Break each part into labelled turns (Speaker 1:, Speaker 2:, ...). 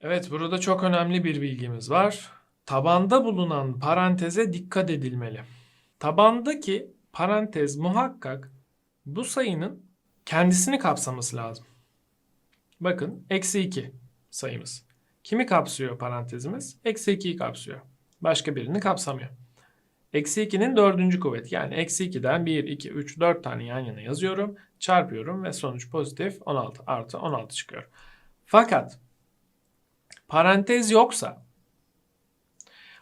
Speaker 1: Evet, burada çok önemli bir bilgimiz var. Tabanda bulunan paranteze dikkat edilmeli. Tabandaki parantez muhakkak bu sayının kendisini kapsaması lazım. Bakın, eksi 2 sayımız. Kimi kapsıyor parantezimiz? Eksi 2'yi kapsıyor. Başka birini kapsamıyor. Eksi 2'nin dördüncü kuvveti. Yani eksi 2'den 1, 2, 3, 4 tane yan yana yazıyorum. Çarpıyorum ve sonuç pozitif 16 artı 16 çıkıyor. Fakat parantez yoksa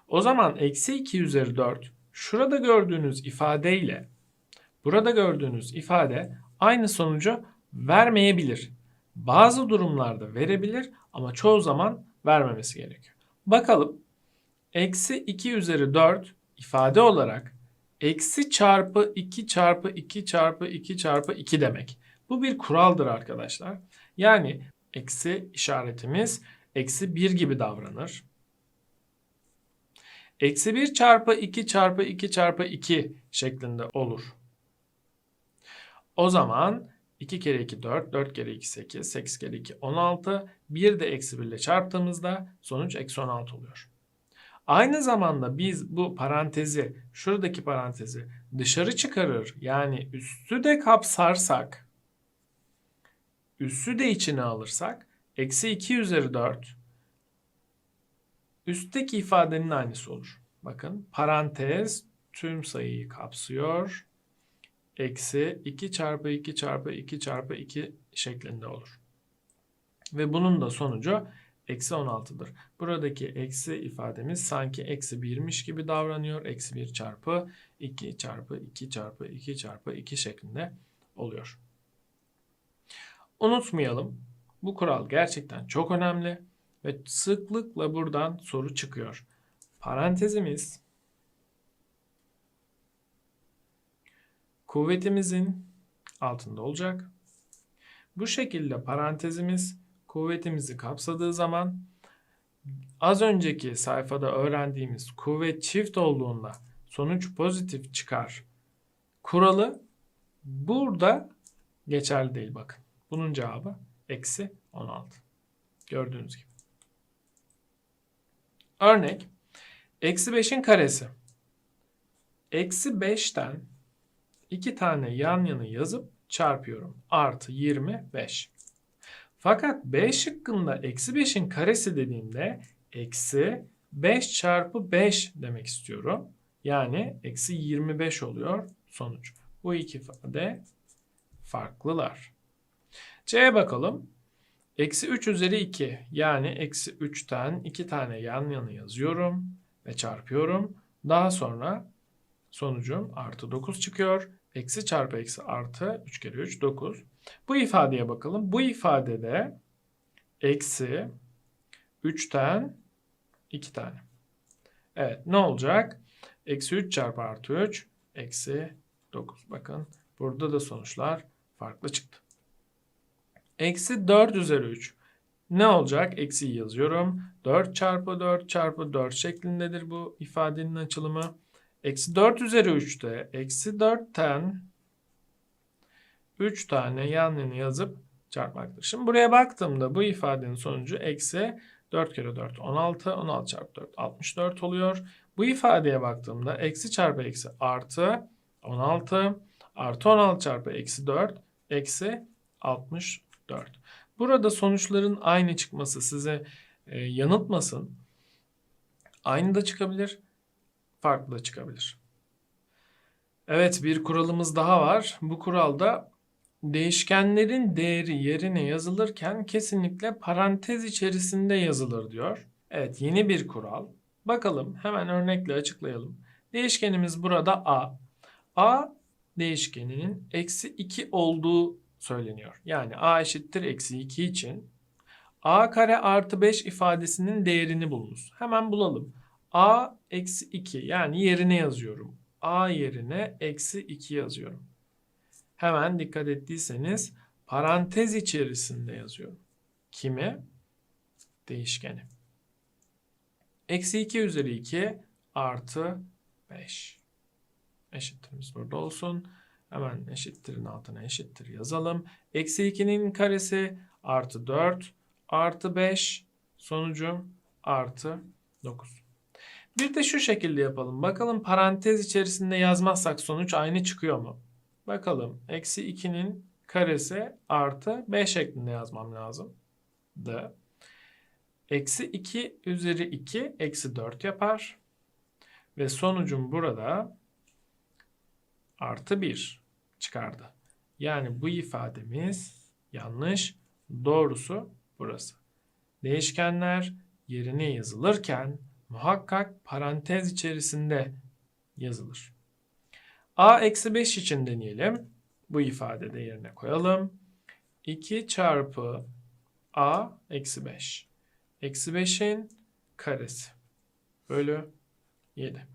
Speaker 1: o zaman eksi 2 üzeri 4 şurada gördüğünüz ifadeyle burada gördüğünüz ifade aynı sonucu vermeyebilir. Bazı durumlarda verebilir ama çoğu zaman vermemesi gerekiyor. Bakalım eksi 2 üzeri 4 ifade olarak eksi çarpı 2 çarpı 2 çarpı 2 çarpı 2 demek. Bu bir kuraldır arkadaşlar. Yani eksi işaretimiz eksi 1 gibi davranır. Eksi 1 çarpı 2 çarpı 2 çarpı 2 şeklinde olur. O zaman 2 kere 2 4, 4 kere 2 8, 8 kere 2 16. Bir de eksi 1 ile çarptığımızda sonuç eksi 16 oluyor. Aynı zamanda biz bu parantezi, şuradaki parantezi dışarı çıkarır yani üstü de kapsarsak, üssü de içine alırsak, eksi 2 üzeri 4 üstteki ifadenin aynısı olur. Bakın parantez tüm sayıyı kapsıyor. Eksi 2 çarpı 2 çarpı 2 çarpı 2 şeklinde olur. Ve bunun da sonucu eksi 16'dır. Buradaki eksi ifademiz sanki eksi 1'miş gibi davranıyor. Eksi 1 çarpı 2 çarpı 2 çarpı 2 çarpı 2 şeklinde oluyor. Unutmayalım bu kural gerçekten çok önemli ve sıklıkla buradan soru çıkıyor. Parantezimiz kuvvetimizin altında olacak. Bu şekilde parantezimiz kuvvetimizi kapsadığı zaman az önceki sayfada öğrendiğimiz kuvvet çift olduğunda sonuç pozitif çıkar. Kuralı burada geçerli değil bakın. Bunun cevabı eksi 16. Gördüğünüz gibi. Örnek eksi 5'in karesi. Eksi 5'ten iki tane yan yana yazıp çarpıyorum. Artı 25. Fakat B şıkkında eksi 5'in karesi dediğimde eksi 5 çarpı 5 demek istiyorum. Yani eksi 25 oluyor sonuç. Bu iki ifade farklılar. C'ye bakalım. Eksi 3 üzeri 2 yani eksi 3'ten 2 tane yan yana yazıyorum ve çarpıyorum. Daha sonra sonucum artı 9 çıkıyor. Eksi çarpı eksi artı 3 kere 3 9. Bu ifadeye bakalım. Bu ifadede eksi 3'ten 2 tane. Evet ne olacak? Eksi 3 çarpı artı 3 eksi 9. Bakın burada da sonuçlar farklı çıktı. Eksi 4 üzeri 3. Ne olacak? Eksiyi yazıyorum. 4 çarpı 4 çarpı 4 şeklindedir bu ifadenin açılımı. Eksi 4 üzeri 3'te eksi 4'ten 3 tane yan yana yazıp çarpmaktır. Şimdi buraya baktığımda bu ifadenin sonucu eksi 4 kere 4 16. 16 çarpı 4 64 oluyor. Bu ifadeye baktığımda eksi çarpı eksi artı 16 artı 16 çarpı eksi 4 eksi 64. Burada sonuçların aynı çıkması size e, yanıltmasın. Aynı da çıkabilir, farklı da çıkabilir. Evet bir kuralımız daha var. Bu kuralda değişkenlerin değeri yerine yazılırken kesinlikle parantez içerisinde yazılır diyor. Evet yeni bir kural. Bakalım hemen örnekle açıklayalım. Değişkenimiz burada a. a değişkeninin eksi 2 olduğu söyleniyor. Yani a eşittir eksi 2 için a kare artı 5 ifadesinin değerini bulunuz. Hemen bulalım. a eksi 2 yani yerine yazıyorum. a yerine eksi 2 yazıyorum. Hemen dikkat ettiyseniz parantez içerisinde yazıyorum. Kimi? Değişkeni. Eksi 2 üzeri 2 artı 5. Eşittirimiz burada olsun. Hemen eşittirin altına eşittir yazalım. Eksi 2'nin karesi artı 4 artı 5 Sonucum artı 9. Bir de şu şekilde yapalım. Bakalım parantez içerisinde yazmazsak sonuç aynı çıkıyor mu? Bakalım. Eksi 2'nin karesi artı 5 şeklinde yazmam lazım. D. Eksi 2 üzeri 2 eksi 4 yapar. Ve sonucum burada artı 1 çıkardı. Yani bu ifademiz yanlış. Doğrusu burası. Değişkenler yerine yazılırken muhakkak parantez içerisinde yazılır. a eksi 5 için deneyelim. Bu ifadede yerine koyalım. 2 çarpı a eksi 5. Eksi 5'in karesi bölü 7.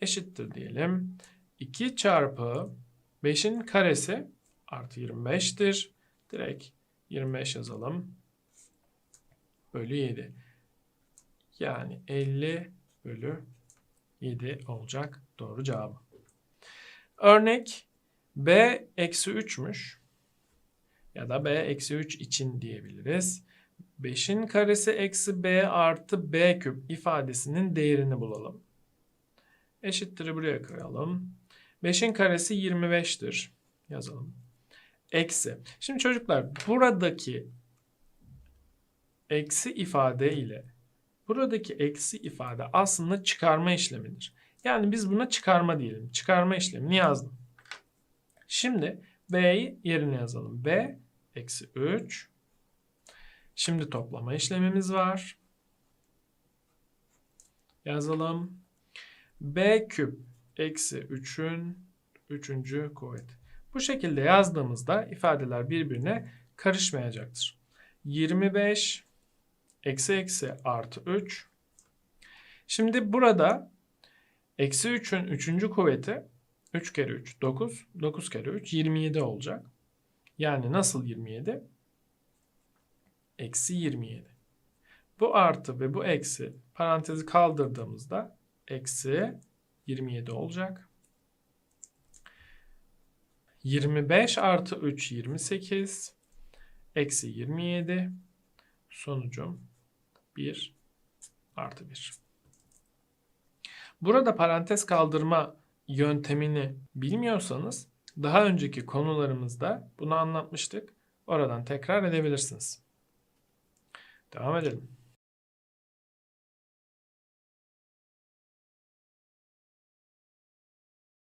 Speaker 1: Eşittir diyelim. 2 çarpı 5'in karesi artı 25'tir. Direkt 25 yazalım. Bölü 7. Yani 50 bölü 7 olacak doğru cevabı. Örnek b eksi 3'müş. Ya da b eksi 3 için diyebiliriz. 5'in karesi eksi b artı b küp ifadesinin değerini bulalım. Eşittir'i buraya koyalım. 5'in karesi 25'tir. Yazalım. Eksi. Şimdi çocuklar buradaki eksi ifade ile buradaki eksi ifade aslında çıkarma işlemidir. Yani biz buna çıkarma diyelim. Çıkarma işlemini yazdım. Şimdi b'yi yerine yazalım. b eksi 3. Şimdi toplama işlemimiz var. Yazalım. b küp eksi 3'ün 3. kuvveti. Bu şekilde yazdığımızda ifadeler birbirine karışmayacaktır. 25 eksi eksi artı 3. Şimdi burada eksi 3'ün 3. kuvveti 3 kere 3 9. 9 kere 3 27 olacak. Yani nasıl 27? Eksi 27. Bu artı ve bu eksi parantezi kaldırdığımızda eksi 27 olacak. 25 artı 3 28. Eksi 27. Sonucum 1 artı 1. Burada parantez kaldırma yöntemini bilmiyorsanız daha önceki konularımızda bunu anlatmıştık. Oradan tekrar edebilirsiniz. Devam edelim.